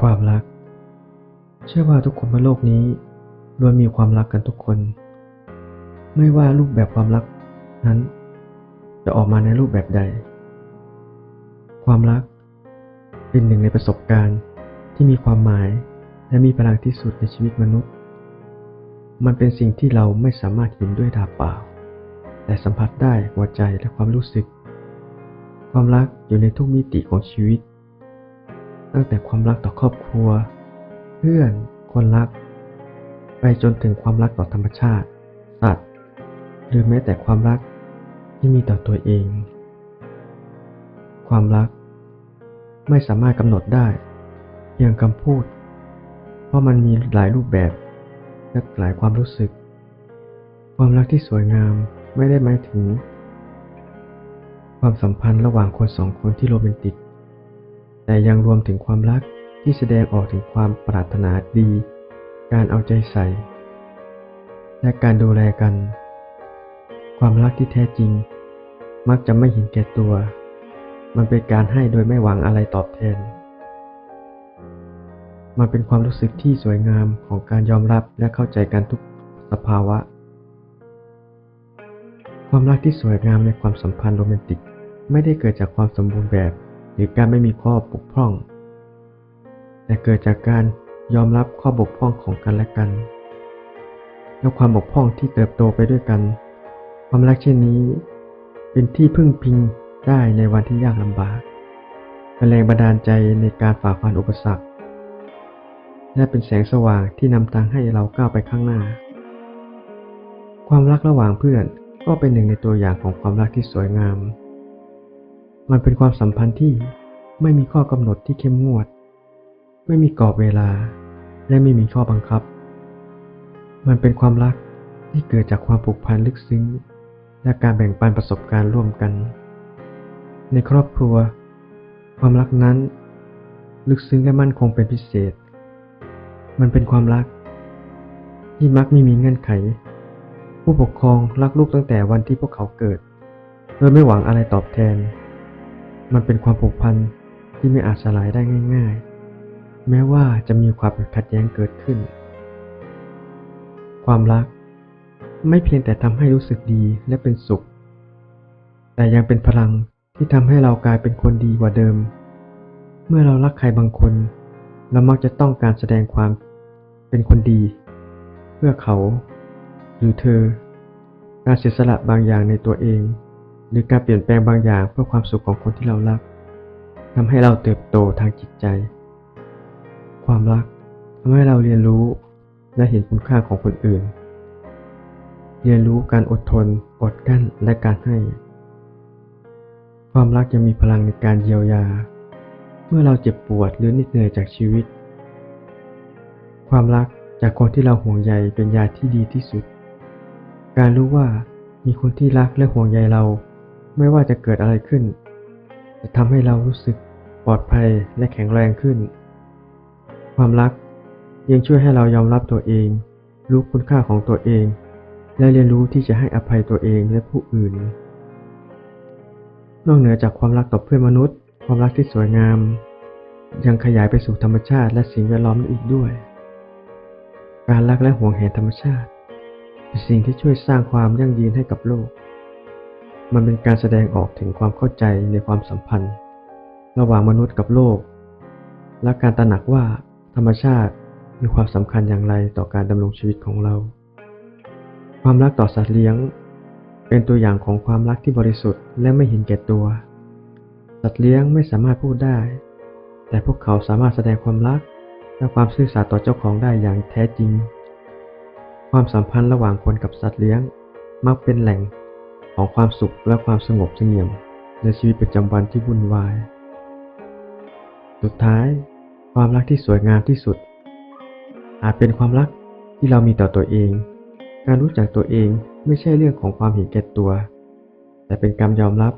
ความรัก เชื่อว่าทุกคนบนโลกนี้ล้วนมีความรักกันทุกคน ไม่ว่ารูปแบบความรักนั้น จะออกมาในรูปแบบใด ความรักเป็นหนึ่งในประสบการณ์ที่มีความหมายและมีพลังที่สุดในชีวิตมนุษย์ มันเป็นสิ่งที่เราไม่สามารถเห็นด้วยตาเปล่า แต่สัมผัสได้หัวใจและความรู้สึก ความรักอยู่ในทุกมิติของชีวิต ตั้งแต่ความรักต่อครอบครัว เพื่อน คนรัก ไปจนถึงความรักต่อธรรมชาติสัตว์หรือแม้แต่ความรักที่มีต่อตัวเอง ความรัก ไม่สามารถกำหนดได้เพียงคำพูด เพราะมันมีหลายรูปแบบและหลายความรู้สึก ความรักที่สวยงามไม่ได้หมายถึง ความสัมพันธ์ระหว่างคนสองคนที่โรแมนติก แต่ยังรวมถึงความรักที่แสดงออกถึงความปรารถนาดี การเอาใจใส่ และการดูแลกัน ความรักที่แท้จริง มักจะไม่เห็นแก่ตัว มันเป็นการให้โดยไม่หวังอะไรตอบแทน มันเป็นความรู้สึกที่สวยงามของการยอมรับและเข้าใจกันทุกสภาวะ ความรักที่สวยงามในความสัมพันธ์โรแมนติก ไม่ได้เกิดจากความสมบูรณ์แบบ หรือการไม่มีข้อบกพร่อง แต่เกิดจากการยอมรับข้อบกพร่องของกันและกัน และความบกพร่องที่เติบโตไปด้วยกัน ความรักเช่นนี้ เป็นที่พึ่งพิงได้ในวันที่ยากลำบากเป็นแรงบันดาลใจในการฝ่าฟันอุปสรรค และเป็นแสงสว่างที่นำทางให้เราก้าวไปข้างหน้า ความรักระหว่างเพื่อนก็เป็นหนึ่งในตัวอย่างของความรักที่สวยงาม มันเป็นความสัมพันธ์ที่ไม่มีข้อกำหนดที่เข้มงวด ไม่มีกรอบเวลา และไม่มีข้อบังคับ มันเป็นความรักที่เกิดจากความผูกพันลึกซึ้ง และการแบ่งปันประสบการณ์ร่วมกัน ในครอบครัว ความรักนั้น ลึกซึ้งและมั่นคงเป็นพิเศษ มันเป็นความรัก ที่มักไม่มีเงื่อนไข ผู้ปกครองรักลูกตั้งแต่วันที่พวกเขาเกิด โดยไม่หวังอะไรตอบแทน มันเป็นความผูกพันที่ไม่อาจสลายได้ง่าย ๆ แม้ว่าจะมีความขัดแย้งเกิดขึ้น ความรักไม่เพียงแต่ทำให้รู้สึกดีและเป็นสุข แต่ยังเป็นพลังที่ทำให้เรากลายเป็นคนดีกว่าเดิม เมื่อเรารักใครบางคน เรามักจะต้องการแสดงความเป็นคนดี เพื่อเขา หรือเธอ การเสียสละบางอย่างในตัวเอง หรือการเปลี่ยนแปลงบางอย่างเพื่อความสุขของคนที่เรารักทำให้เราเติบโตทางจิตใจ ความรักทำให้เราเรียนรู้และเห็นคุณค่าของคนอื่น เรียนรู้การอดทน อดกั้นและการให้ ความรักยังมีพลังในการเยียวยา เมื่อเราเจ็บปวดหรือน็ดเหนื่อยจากชีวิต ความรักจากคนที่เราห่วงใยเป็นยาที่ดีที่สุด การรู้ว่ามีคนที่รักและห่วงใยเรา ไม่ว่าจะเกิดอะไรขึ้น จะทำให้เรารู้สึกปลอดภัยและแข็งแรงขึ้น ความรักยังช่วยให้เรายอมรับตัวเอง รู้คุณค่าของตัวเอง และเรียนรู้ที่จะให้อภัยตัวเองและผู้อื่น นอกเหนือจากความรักต่อเพื่อนมนุษย์ ความรักที่สวยงาม ยังขยายไปสู่ธรรมชาติและสิ่งแวดล้อมอีกด้วย การรักและห่วงแหนธรรมชาติเป็นสิ่งที่ช่วยสร้างความยั่งยืนให้กับโลก มันเป็นการแสดงออกถึงความเข้าใจในความสัมพันธ์ ระหว่างมนุษย์กับโลก และการตระหนักว่าธรรมชาติมีความสำคัญอย่างไรต่อการดำรงชีวิตของเรา ความรักต่อสัตว์เลี้ยง เป็นตัวอย่างของความรักที่บริสุทธิ์และไม่เห็นแก่ตัว สัตว์เลี้ยงไม่สามารถพูดได้ แต่พวกเขาสามารถแสดงความรักและความซื่อสัตย์ต่อเจ้าของได้อย่างแท้จริง ความสัมพันธ์ระหว่างคนกับสัตว์เลี้ยง มักเป็นแหล่ง ของความสุขและความสงบเสงี่ยมในชีวิตประจำวันที่วุ่นวาย สุดท้าย ความรักที่สวยงามที่สุด อาจเป็นความรักที่เรามีต่อตัวเอง การรู้จักตัวเองไม่ใช่เรื่องของความเห็นแก่ตัว แต่เป็นการยอมรับ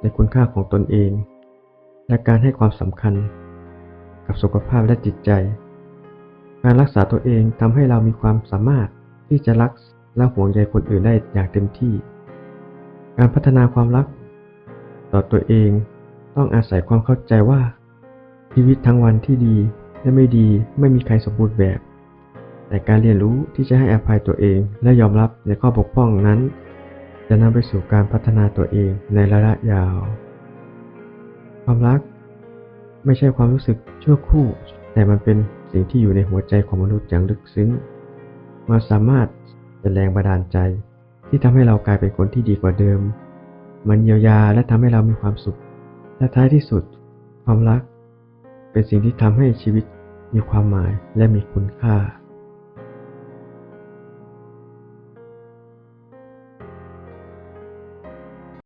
ในคุณค่าของตนเอง และการให้ความสำคัญ กับสุขภาพและจิตใจ การรักษาตัวเองทำให้เรามีความสามารถที่จะรักและห่วงใยคนอื่นได้อย่างเต็มที่ การพัฒนาความรัก ต่อตัวเองต้องอาศัยความเข้าใจว่า ชีวิตทั้งวันที่ดีและไม่ดีไม่มีใครสมบูรณ์แบบ แต่การเรียนรู้ที่จะให้อภัยตัวเองและยอมรับในข้อบกพร่องนั้น จะนำไปสู่การพัฒนาตัวเองในระยะยาว ความรัก ไม่ใช่ความรู้สึกชั่วครู่ แต่มันเป็นสิ่งที่อยู่ในหัวใจของมนุษย์อย่างลึกซึ้ง มันสามารถเป็นแรงบันดาลใจ ที่ทำให้เรากลายเป็นคนที่ดีกว่าเดิม มันเยียวยาและทำให้เรามีความสุข และท้ายที่สุด ความรัก เป็นสิ่งที่ทำให้ชีวิตมีความหมายและมีคุณค่า